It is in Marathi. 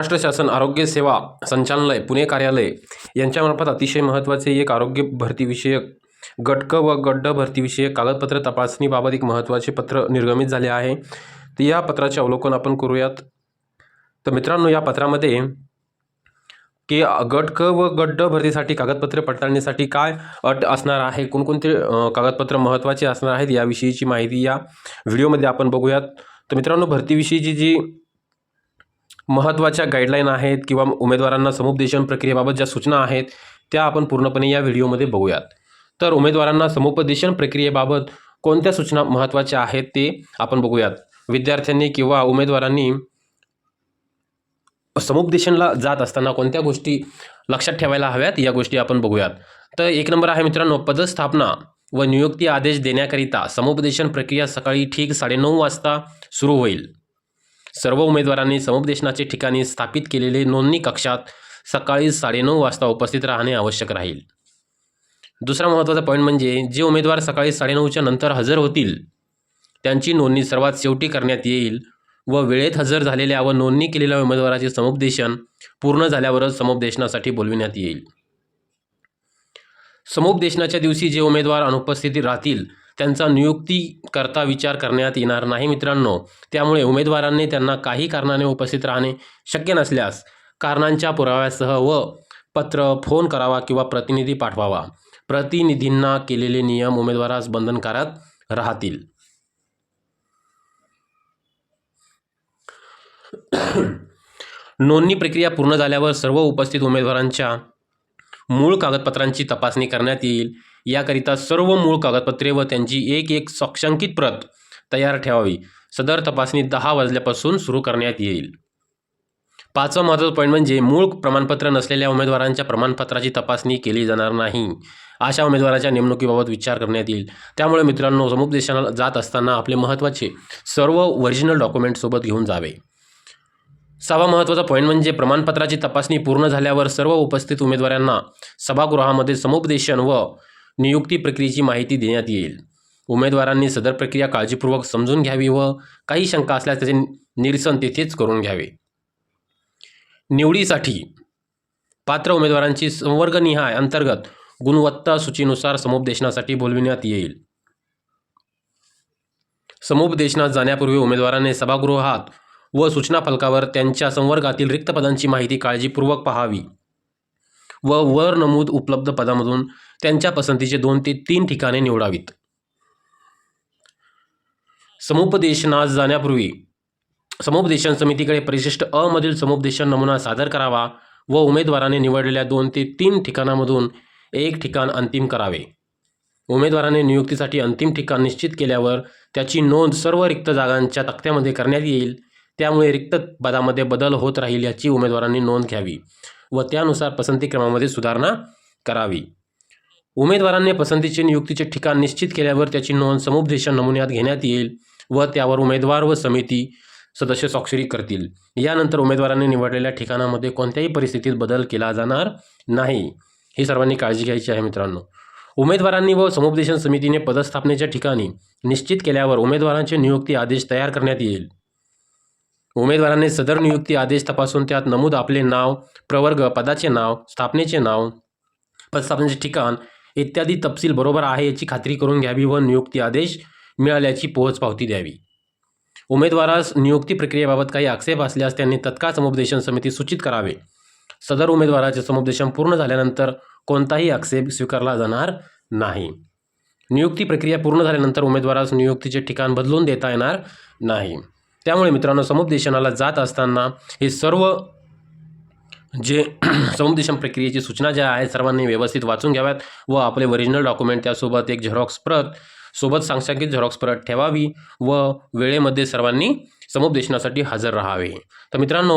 महाराष्ट्र शासन आरोग्य सेवा संचालनालय पुणे कार्यालय यांच्यामार्फत अतिशय महत्त्वाचे एक आरोग्य भरतीविषयक गटक व गड्ड भरतीविषयक कागदपत्र तपासणीबाबत एक महत्त्वाचे पत्र निर्गमित झाले आहे. तर या पत्राचे अवलोकन आपण करूयात. तर मित्रांनो या पत्रामध्ये की गट क व गड्ड भरतीसाठी कागदपत्रे पडताळणीसाठी काय अट असणार आहे कोणकोणते कागदपत्र महत्त्वाचे असणार आहेत याविषयीची माहिती या व्हिडिओमध्ये आपण बघूयात. तर मित्रांनो भरतीविषयीची जी महत्त्वाच्या गाईडलाईन आहेत किंवा उमेदवारांना समुपदेशन प्रक्रियेबाबत ज्या सूचना आहेत त्या आपण पूर्णपणे या व्हिडिओमध्ये बघूयात. तर उमेदवारांना समुपदेशन प्रक्रियेबाबत कोणत्या सूचना महत्त्वाच्या आहेत ते आपण बघूयात. विद्यार्थ्यांनी किंवा उमेदवारांनी समुपदेशनला जात असताना कोणत्या गोष्टी लक्षात ठेवायला हव्यात या गोष्टी आपण बघूयात. तर एक नंबर आहे मित्रांनो पदस्थापना व नियुक्ती आदेश देण्याकरिता समुपदेशन प्रक्रिया सकाळी ठीक साडेनऊ वाजता सुरू होईल. सर्व उमेदवारांनी समुपदेशनाचे ठिकाणी स्थापित केलेले नोंदणी कक्षात सकाळी साडेनऊ वाजता उपस्थित राहणे आवश्यक राहील. दुसरा महत्त्वाचा पॉईंट म्हणजे जे उमेदवार सकाळी साडेनऊच्या नंतर हजर होतील त्यांची नोंदणी सर्वात शेवटी करण्यात येईल व वेळेत हजर झालेल्या व नोंदणी केलेल्या उमेदवाराचे समुपदेशन पूर्ण झाल्यावरच समुपदेशनासाठी बोलविण्यात येईल. समुपदेशनाच्या दिवशी जे उमेदवार अनुपस्थित राहतील त्यांचा नियुक्तीकरता विचार करण्यात येणार नाही मित्रांनो. त्यामुळे उमेदवारांनी त्यांना काही कारणाने उपस्थित राहणे शक्य नसल्यास कारणांच्या पुराव्यासह व पत्र फोन करावा किंवा प्रतिनिधी पाठवावा. प्रतिनिधींना केलेले नियम उमेदवारास बंधनकारक राहतील. नोंदणी प्रक्रिया पूर्ण झाल्यावर सर्व उपस्थित उमेदवारांच्या मूळ कागदपत्रांची तपासणी करण्यात येईल. याकरिता सर्व मूळ कागदपत्रे व त्यांची एक एक साक्षांकित प्रत तयार ठेवावी. सदर तपासणी दहा वाजल्यापासून सुरू करण्यात येईल. पाचवा महत्त्वाचा पॉईंट म्हणजे मूळ प्रमाणपत्र नसलेल्या उमेदवारांच्या प्रमाणपत्राची तपासणी केली जाणार नाही. अशा उमेदवाराच्या नेमणुकीबाबत विचार करण्यात येईल. त्यामुळे मित्रांनो समुपदेशनाला जात असताना आपले महत्त्वाचे सर्व ओरिजिनल डॉक्युमेंटसोबत घेऊन जावे. सहावा महत्त्वाचा पॉईंट म्हणजे प्रमाणपत्राची तपासणी पूर्ण झाल्यावर सर्व उपस्थित उमेदवारांना सभागृहामध्ये समुपदेशन व नियुक्ती प्रक्रियेची माहिती देण्यात येईल. उमेदवारांनी सदर प्रक्रिया काळजीपूर्वक समजून घ्यावी व काही शंका असल्यास त्याचे निरसन तेथेच करून घ्यावे. निवडीसाठी पात्र उमेदवारांची संवर्गनिहाय अंतर्गत गुणवत्ता सूचीनुसार समुपदेशनासाठी बोलविण्यात येईल. समुपदेशनात जाण्यापूर्वी उमेदवारांनी सभागृहात व सूचना फलकावर त्यांच्या संवर्गातील रिक्त पदांची माहिती काळजीपूर्वक पाहावी व वर नमूद उपलब्ध पदामधून त्यांच्या पसंतीचे दोन ते तीन ठिकाणे निवडावीत. समुपदेशनास जाण्यापूर्वी समुपदेशन समितीकडे परिशिष्ट अमधील समुपदेशन नमुना सादर करावा व उमेदवाराने निवडलेल्या दोन ते तीन ठिकाणामधून एक ठिकाण अंतिम करावे. उमेदवाराने नियुक्तीसाठी अंतिम ठिकाण निश्चित केल्यावर त्याची नोंद सर्व रिक्त जागांच्या तक्त्यामध्ये करण्यात येईल. त्यामुळे रिक्त पदामध्ये बदल होत राहील याची उमेदवारांनी नोंद घ्यावी व त्यानुसार पसंती क्रमामध्ये सुधारणा करावी. उमेदवारांनी पसंतीचे नियुक्तीचे ठिकाण निश्चित केल्यावर त्याची नोंद समुपदेशन नमुन्यात घेण्यात येईल व त्यावर उमेदवार व समिती सदस्य स्वाक्षरी करतील. यानंतर उमेदवारांनी निवडलेल्या ठिकाणामध्ये कोणत्याही परिस्थितीत बदल केला जाणार नाही. ही सर्वांनी काळजी घ्यायची आहे मित्रांनो. उमेदवारांनी व समुपदेशन समितीने पदस्थापनेच्या ठिकाणी निश्चित केल्यावर उमेदवारांचे नियुक्ती आदेश तयार करण्यात येईल. उमेदवारांनी सदर नियुक्ती आदेश तपासून त्यात नमूद आपले नाव प्रवर्ग पदाचे नाव स्थापनेचे नाव पदस्थापनेचे ठिकाण इत्यादी तपशील बरोबर आहे याची खात्री करून घ्यावी व नियुक्ती आदेश मिळाल्याची पोहोचपावती द्यावी. उमेदवारास नियुक्ती प्रक्रियेबाबत काही आक्षेप असल्यास त्यांनी तत्काळ समुपदेशन समिती सूचित करावे. सदर उमेदवाराचे समुपदेशन पूर्ण झाल्यानंतर कोणताही आक्षेप स्वीकारला जाणार नाही. नियुक्ती प्रक्रिया पूर्ण झाल्यानंतर उमेदवारास नियुक्तीचे ठिकाण बदलून देता येणार नाही. त्यामुळे मित्रांनो समुपदेशनाला जात असताना हे सर्व जे समुपदेशन प्रक्रियेची सूचना ज्या आहेत सर्वांनी व्यवस्थित वाचून घ्याव्यात व आपले ओरिजिनल डॉक्युमेंट त्यासोबत एक झेरॉक्स प्रत सोबत सांख्यिक झेरॉक्स प्रत ठेवावी व वेळेमध्ये सर्वांनी समुपदेशनासाठी हजर राहावे. तर मित्रांनो